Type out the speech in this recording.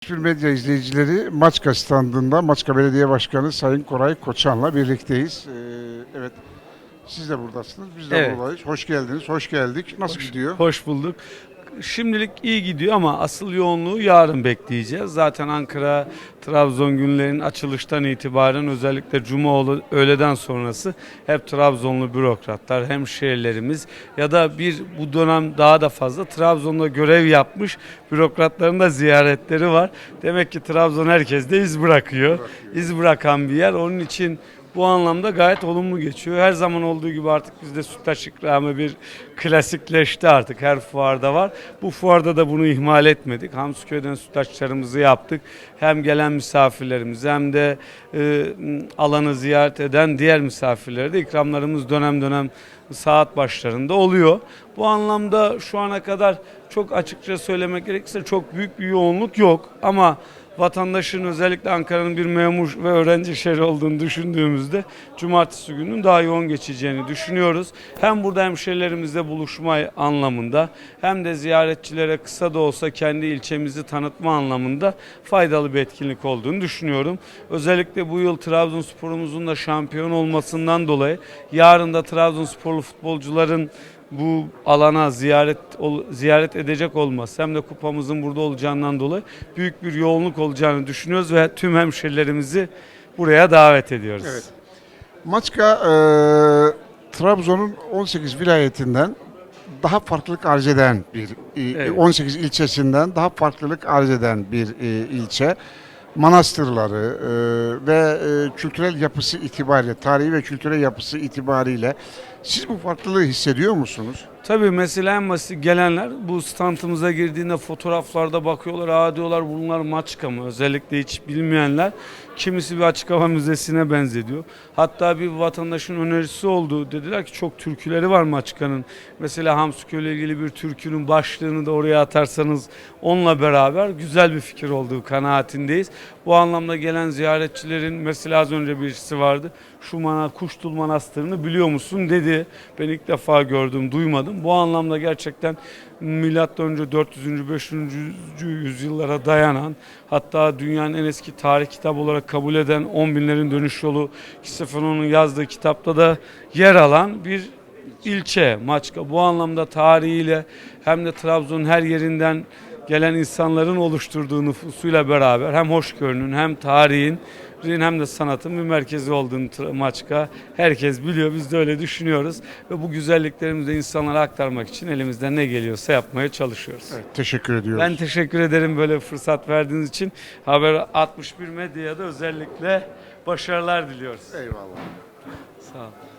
Tür medya izleyicileri Maçka standında Maçka Belediye Başkanı Sayın Koray Koçan'la birlikteyiz. Ee, evet siz de buradasınız, biz de Evet. buradayız. Hoş geldiniz, hoş geldik. Nasıl gidiyor? Hoş bulduk. Şimdilik iyi gidiyor ama asıl yoğunluğu yarın bekleyeceğiz. Zaten Ankara Trabzon günlerinin açılıştan itibaren özellikle Cuma öğleden sonrası hep Trabzonlu bürokratlar, hemşehrilerimiz ya da bir bu dönem daha da fazla Trabzon'da görev yapmış bürokratların da ziyaretleri var. Demek ki Trabzon herkes de iz bırakıyor. İz bırakan bir yer. Onun için bu anlamda gayet olumlu geçiyor. Her zaman olduğu gibi artık bizde sütlaç ikramı bir klasikleşti artık. Her fuarda var. Bu fuarda da bunu ihmal etmedik. Hamsiköy'den sütlaçlarımızı yaptık. Hem gelen misafirlerimiz hem de e, alanı ziyaret eden diğer misafirlere de ikramlarımız dönem dönem saat başlarında oluyor. Bu anlamda şu ana kadar çok açıkça söylemek gerekirse çok büyük bir yoğunluk yok ama vatandaşın özellikle Ankara'nın bir memur ve öğrenci şehri olduğunu düşündüğümüzde cumartesi gününün daha yoğun geçeceğini düşünüyoruz. Hem burada hemşehrilerimizle buluşma anlamında hem de ziyaretçilere kısa da olsa kendi ilçemizi tanıtma anlamında faydalı bir etkinlik olduğunu düşünüyorum. Özellikle bu yıl Trabzonspor'umuzun da şampiyon olmasından dolayı yarın da Trabzonsporlu futbolcuların bu alana ziyaret ol- ziyaret edecek olması hem de kupamızın burada olacağından dolayı büyük bir yoğunluk olacağını düşünüyoruz ve tüm hemşerilerimizi buraya davet ediyoruz. Evet. Maçka e, Trabzon'un 18 vilayetinden daha farklılık arz eden bir, e, Evet. 18 ilçesinden daha farklılık arz eden bir e, ilçe. Manastırları e, ve e, kültürel yapısı itibariyle, tarihi ve kültürel yapısı itibariyle siz bu farklılığı hissediyor musunuz? Tabii mesela en basit gelenler bu standımıza girdiğinde fotoğraflarda bakıyorlar. Aa diyorlar bunlar maçka mı? Özellikle hiç bilmeyenler. Kimisi bir açık hava müzesine benzediyor. Hatta bir vatandaşın önerisi oldu. Dediler ki çok türküleri var maçkanın. Mesela Hamsükö ile ilgili bir türkünün başlığını da oraya atarsanız onunla beraber güzel bir fikir olduğu kanaatindeyiz. Bu anlamda gelen ziyaretçilerin mesela az önce birisi vardı. Şu mana Kuştul Manastırı'nı biliyor musun dedi. Ben ilk defa gördüm, duymadım. Bu anlamda gerçekten milattan önce 400. 500. yüzyıllara dayanan hatta dünyanın en eski tarih kitabı olarak kabul eden 10 binlerin dönüş yolu Stefano'nun yazdığı kitapta da yer alan bir ilçe Maçka. Bu anlamda tarihiyle hem de Trabzon'un her yerinden gelen insanların oluşturduğu nüfusuyla beraber hem hoşgörünün hem tarihin hem de sanatın bir merkezi olduğunu Maçka herkes biliyor. Biz de öyle düşünüyoruz ve bu güzelliklerimizi de insanlara aktarmak için elimizden ne geliyorsa yapmaya çalışıyoruz. Evet, teşekkür ediyoruz. Ben teşekkür ederim böyle bir fırsat verdiğiniz için. Haber 61 Medya'da özellikle başarılar diliyoruz. Eyvallah. Sağ olun.